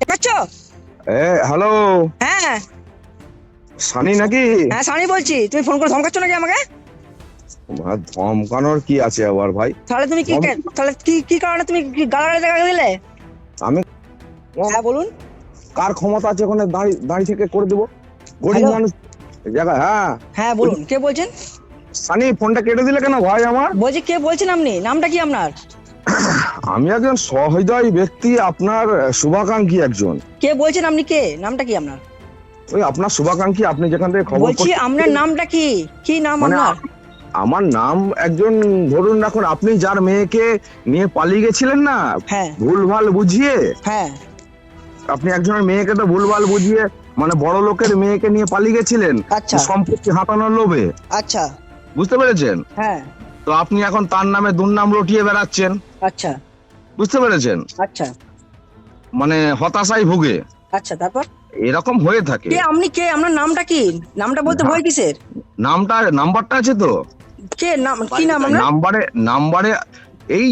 এ hello হ্যাঁ। সানি নাকি? হ্যাঁ সানি বলছি। তুমি ফোন করে ধমকাচ্ছ নাকি আমাকে? আর ধমকানোর কি আছে আবার ভাই? তাহলে তুমি কি তাহলে কি কি কারণে তুমি গালাগালি দেখা দিলে আমি হ্যাঁ বলুন। কার ক্ষমতা আছে ওখানে থেকে করে দেবো? গরিব মানুষ হ্যাঁ। হ্যাঁ বলুন। কে বলছেন? সানি ফোনটা কেটে দিলে কেন ভাই আমার? বলছি কে বলছেন আপনি? নামটা কি আপনার? আমি একজন সহৃদয় ব্যক্তি আপনার শুভাকাঙ্ক্ষী একজন। কে বলছেন আপনি কে? নামটা কি আপনার? ওই আপনার শুভাকাঙ্ক্ষী আপনি যেখান থেকে খবর বলছি আপনার নামটা কি? কি নাম মানে আপনার? আমার নাম একজন ধরুন রাখুন আপনি যার মেয়েকে নিয়ে পালিয়ে গেছিলেন না হ্যাঁ। ভুলভাল বুঝিয়ে? হ্যাঁ। আপনি একজনের মেয়েকে তো ভুলভাল বুঝিয়ে মানে বড় লোকের মেয়েকে নিয়ে পালিয়ে গেছিলেন। আচ্ছা। সম্পত্তি হাতানোর লোভে। আচ্ছা। বুঝতে পেরেছেন? হ্যাঁ। তো আপনি এখন তার নামে দুর্নাম রটিয়ে বেড়াচ্ছেন। আচ্ছা। বুঝতে পেরেছেন? আচ্ছা। মানে হতাশায় ভুগে। আচ্ছা তারপর? এরকম হয়ে থাকে। কে আপনি কে? আপনার নামটা কি? নামটা বলতে। ভয় কিসের? নামটা নাম্বারটা আছে তো? কে নাম কি নাম নাম্বারে নাম্বারে এই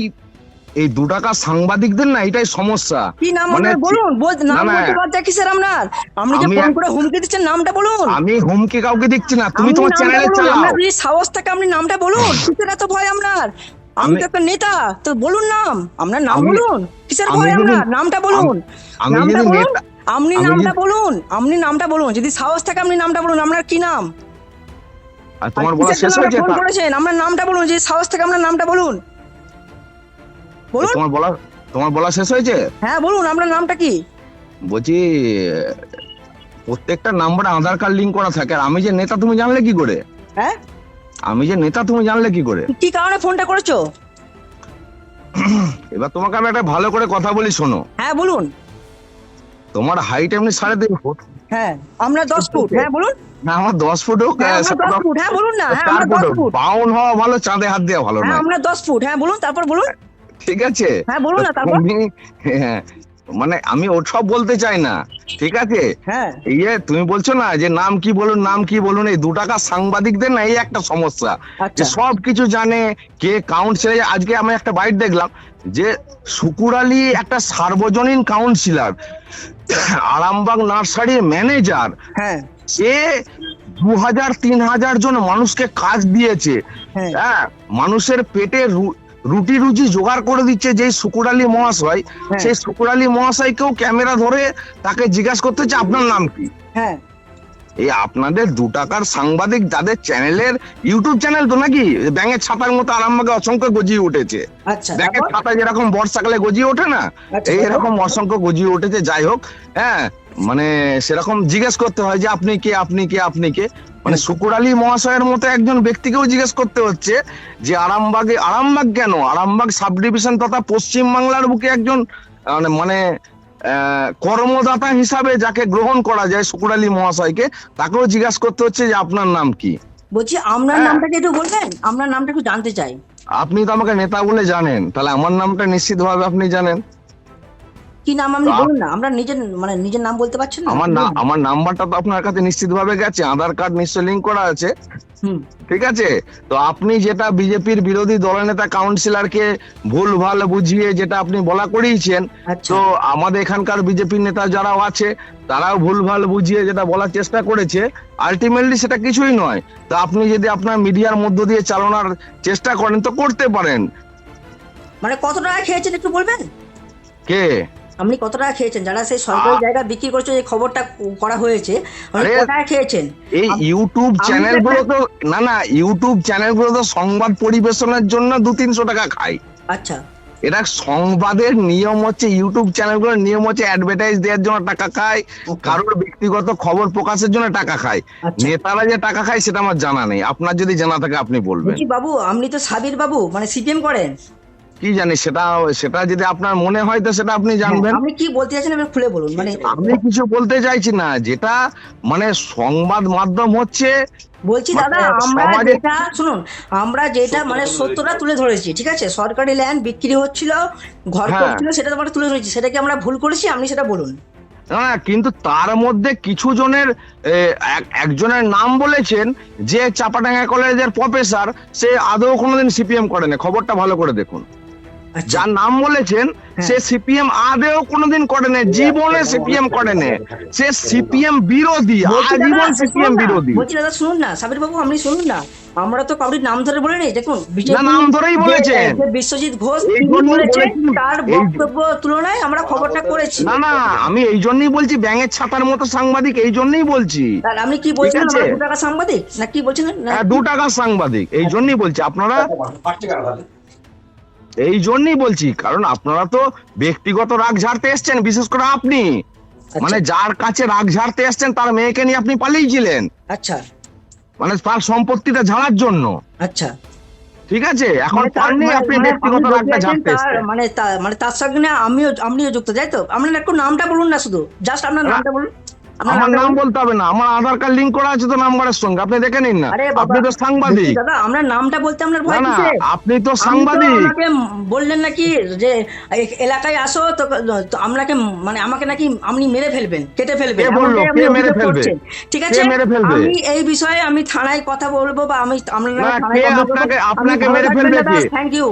এই দু টাকা সাংবাদিকদের না এটাই সমস্যা। কি নাম মানে আপনার? বলুন নাম। বলতে বাদ কিসের আপনার আপনি যে ফোন করে হুমকি দিচ্ছেন নামটা বলুন। আমি হুমকি কাউকে দিচ্ছি না তুমি তোমার চ্যানেলে চালাও। আপনার যদি সাহস থাকে আপনি নামটা বলুন কিসের এত ভয় আপনার? আমি তো একটা নেতা তো বলুন নাম আপনার নাম বলুন কিসের ভয় আপনার? নামটা বলুন আমি যদি নেতা আপনি নামটা বলুন আপনি নামটা বলুন যদি সাহস থাকে আপনি নামটা বলুন আপনার কি নাম? আর তোমার বলা শেষ হয়েছে? আপনার নামটা বলুন যদি সাহস থাকে আপনার নামটা বলুন। বলুন। তোমার বলা তোমার বলা শেষ হয়েছে? হ্যাঁ বলুন আপনার নামটা কি? বলছি প্রত্যেকটা নাম্বারে আধার কার্ড লিংক করা থাকে। আর আমি যে নেতা তুমি জানলে কি করে? হ্যাঁ? আমি যে নেতা তুমি জানলে কি করে? কি কারণে ফোনটা করেছ? এবার তোমাকে আমি একটা ভালো করে কথা বলি শোনো। হ্যাঁ বলুন। তোমার হাইট এমনি সাড়ে তিন ফুট। হ্যাঁ আমরা দশ ফুট হ্যাঁ বলুন। না আমার দশ ফুট হোক হ্যাঁ, হ্যাঁ বলুন না হ্যাঁ আমরা ফুট দশ ফুট। বাউন হওয়া ভালো চাঁদে হাত দেওয়া ভালো হ্যাঁ নয়। আমরা দশ ফুট হ্যাঁ বলুন তারপর বলুন। ঠিক আছে? হ্যাঁ বলুন না তারপর? হ্যাঁ, মানে আমি ওসব বলতে চাই না ঠিক আছে? হ্যাঁ। ইয়ে তুমি বলছো না যে নাম কি বলুন নাম কি বলুন এই দু টাকা সাংবাদিকদের না এই একটা সমস্যা। যে আচ্ছা সব কিছু জানে কে কাউন্সিলর আজকে আমি একটা বাইট দেখলাম যে শুকুর আলী একটা সার্বজনীন কাউন্সিলর আরামবাগ নার্সারির ম্যানেজার হ্যাঁ। সে দু হাজার তিন হাজার জন মানুষকে কাজ দিয়েছে। হ্যাঁ। হ্যাঁ মানুষের পেটে রুটি রুজি জোগাড় করে দিচ্ছে যে শুকুর আলী মহাশয় হ্যাঁ। সেই শুকুর আলী মহাশয়কেও ক্যামেরা ধরে তাকে জিজ্ঞাসা করতে হচ্ছে আপনার নাম কি? হ্যাঁ। এই আপনাদের দু টাকার সাংবাদিক যাদের চ্যানেলের ইউটিউব চ্যানেল তো নাকি ব্যাঙের ছাতার মতো আরামবাগে অসংখ্য গজিয়ে উঠেছে। আচ্ছা ব্যাঙের ছাতা যেরকম বর্ষাকালে গজিয়ে ওঠে না আচ্ছা, এই এরকম অসংখ্য গজিয়ে উঠেছে যাই হোক হ্যাঁ মানে সেরকম জিজ্ঞেস করতে হয় যে আপনি কে আপনি কে আপনি কে? মানে শুকুর আলী মহাশয়ের মতো একজন ব্যক্তিকেও জিজ্ঞেস করতে হচ্ছে যে আরামবাগে আরামবাগ কেন? আরামবাগ সাব ডিভিশন তথা পশ্চিম বাংলার বুকে একজন মানে মানে কর্মদাতা হিসাবে যাকে গ্রহণ করা যায় শুকুর আলী মহাশয়কে তাকেও জিজ্ঞাসা করতে হচ্ছে যে আপনার নাম কি? বলছি আপনার হ্যাঁ। নামটা কি একটু বলবেন? আপনার নামটা একটু জানতে চাই। আপনি তো আমাকে নেতা বলে জানেন তাহলে আমার নামটা নিশ্চিতভাবে আপনি জানেন। কি নাম আপনি বলুন না আমরা নিজের মানে নিজের নাম বলতে পারছেন না? আমার না আমার নাম্বারটা তো আপনার কাছে নিশ্চিতভাবে গেছে আধার কার্ড নিশ্চয় লিঙ্ক করা আছে। ঠিক আছে? তো আপনি যেটা বিজেপির বিরোধী দলনেতা কাউন্সিলরকে ভুল ভালো বুঝিয়ে যেটা আপনি বলা করিয়েছেন আচ্ছা। তো আমাদের এখানকার বিজেপির নেতা যারাও আছে তারাও ভুল ভালো বুঝিয়ে যেটা বলার চেষ্টা করেছে আলটিমেটলি সেটা কিছুই নয়। তো আপনি যদি আপনার মিডিয়ার মধ্য দিয়ে চালানোর চেষ্টা করেন তো করতে পারেন। মানে কত টাকা খেয়েছেন একটু বলবেন? কে? আপনি কত টাকা খেয়েছেন? যারা সেই সরকারি জায়গা বিক্রি করছে যে খবরটা করা হয়েছে আপনি কত টাকা খেয়েছেন? এই ইউটিউব আমি চ্যানেল তো না না ইউটিউব চ্যানেলগুলো তো সংবাদ পরিবেশনের জন্য দু তিনশো টাকা খায় আচ্ছা। এটা সংবাদের নিয়ম হচ্ছে ইউটিউব চ্যানেলগুলোর নিয়ম হচ্ছে অ্যাডভার্টাইজ দেওয়ার জন্য টাকা খায় কারোর ব্যক্তিগত খবর প্রকাশের জন্য টাকা খায়। আচ্ছা। নেতারা যে টাকা খায় সেটা আমার জানা নেই। আপনার যদি জানা থাকে আপনি বলবেন। বাবু আপনি তো সাবির বাবু মানে সিপিএম করেন। কি জানি সেটা সেটা যদি আপনার মনে হয় তো সেটা আপনি জানবেন আপনি কি বলতে চাইছেন এবার খুলে বলুন মানে আমি কিছু বলতে চাইছি না যেটা মানে সংবাদ মাধ্যম হচ্ছে বলছি মানে দাদা আমরা যেটা শুনুন আমরা যেটা মানে সত্যটা তুলে ধরেছি ঠিক আছে সরকারি ল্যান্ড বিক্রি হচ্ছিল ঘর হ্যাঁ। করছিল সেটা আমরা তুলে ধরেছি সেটা কি আমরা ভুল করেছি আপনি সেটা বলুন না কিন্তু তার মধ্যে কিছু জনের একজনের নাম বলেছেন যে চাপাডাঙ্গা কলেজের প্রফেসর সে আদৌ কোনোদিন সিপিএম করেনি খবরটা ভালো করে দেখুন। যার নাম বলেছেন হ্যাঁ। সে সিপিএম আদেও কোনোদিন করেনি জীবনে সিপিএম করেনি। সে সিপিএম বিরোধী দাদা, আজীবন শুনুন সিপিএম না, বিরোধী। বলছি দাদা শুনুন না সাবির বাবু আপনি শুনুন না। আমরা তো কাউরির নাম ধরে বলে নেই দেখুন নাম ধরেই। যে বিশ্বজিৎ ঘোষ বলেছেন, তার বক্তব্য তুলনায় আমরা খবরটা করেছি। না না আমি এই জন্যই বলছি ব্যাঙের ছাতার মতো সাংবাদিক এই জন্যই বলছি। আপনি কি বলছেন আছে। দু টাকা সাংবাদিক? না কি বলছেন? হ্যাঁ, দু টাকার সাংবাদিক এই জন্যই বলছি আপনারা এই জন্যই বলছি কারণ আপনারা তো ব্যক্তিগত রাগ ঝাড়তে এসছেন বিশেষ করে আপনি। মানে যার কাছে রাগ ঝাড়তে এসছেন তার মেয়েকে নিয়ে আপনি পালিয়েছিলেন। আচ্ছা। মানে তার সম্পত্তিটা ঝাড়ার জন্য। আচ্ছা। ঠিক আছে? এখন মানে তার- পাননি মানে- আপনি মানে ব্যক্তিগত রাগটা ঝাড়তে মানে মানে তার সঙ্গে আমিও আপনিও যুক্ত তাই তো? আপনার একটু নামটা বলুন না শুধু। জাস্ট আপনার নামটা বলুন। আমার নাম বলতে হবে না আমার আধার কার্ড লিংক করা আছে তো নাম্বারের সঙ্গে আপনি দেখে নিন না আপনি তো সাংবাদিক দাদা আমরা নামটা বলতে আপনার ভয় কিসে আপনি তো সাংবাদিক আমাকে বললেন নাকি যে এলাকায় আসো তো আপনাকে মানে আমাকে নাকি আপনি মেরে ফেলবেন কেটে ফেলবেন কে বলল? কে মেরে ফেলবে? ঠিক আছে মেরে ফেলবে? আমি এই বিষয়ে আমি থানায় কথা বলব বা আমি। আপনাকে- আপনাকে মেরে ফেলবে থ্যাংক ইউ